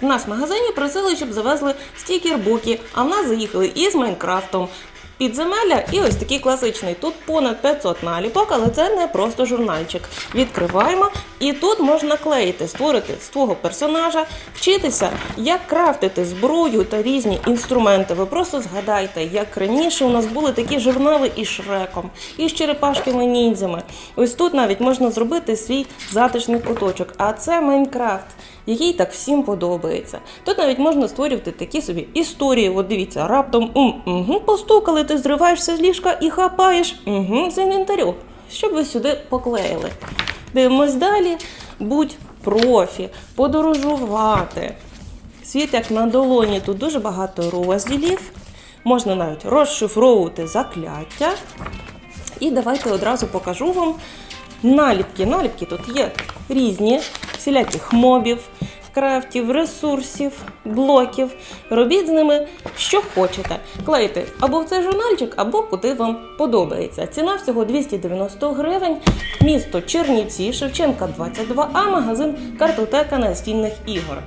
В нас в магазині просили, щоб завезли стікер-буки, а в нас заїхали із Майнкрафтом. Підземелля і ось такий класичний. Тут понад 500 наліпок, але це не просто журнальчик. Відкриваємо, і тут можна клеїти, створити свого персонажа, вчитися, як крафтити зброю та різні інструменти. Ви просто згадайте, як раніше у нас були такі журнали із шреком, і з черепашками ніндзями. Ось тут навіть можна зробити свій затишний куточок. А це Майнкрафт який так всім подобається. Тут навіть можна створювати такі собі історії. От дивіться, раптом ум, угу, постукали, ти зриваєшся з ліжка і хапаєш угу, з інвентарю, щоб ви сюди поклеїли. Дивимось далі. Будь профі, подорожувати. Світ як на долоні, тут дуже багато розділів. Можна навіть розшифровувати закляття. І давайте одразу покажу вам наліпки. Наліпки тут є різні, всіляких мобів, крафтів, ресурсів, блоків. Робіть з ними що хочете. Клейте або в цей журнальчик, або куди вам подобається. Ціна всього 290 гривень. Місто Чернівці, Шевченка 22, а магазин картотека настільних ігор.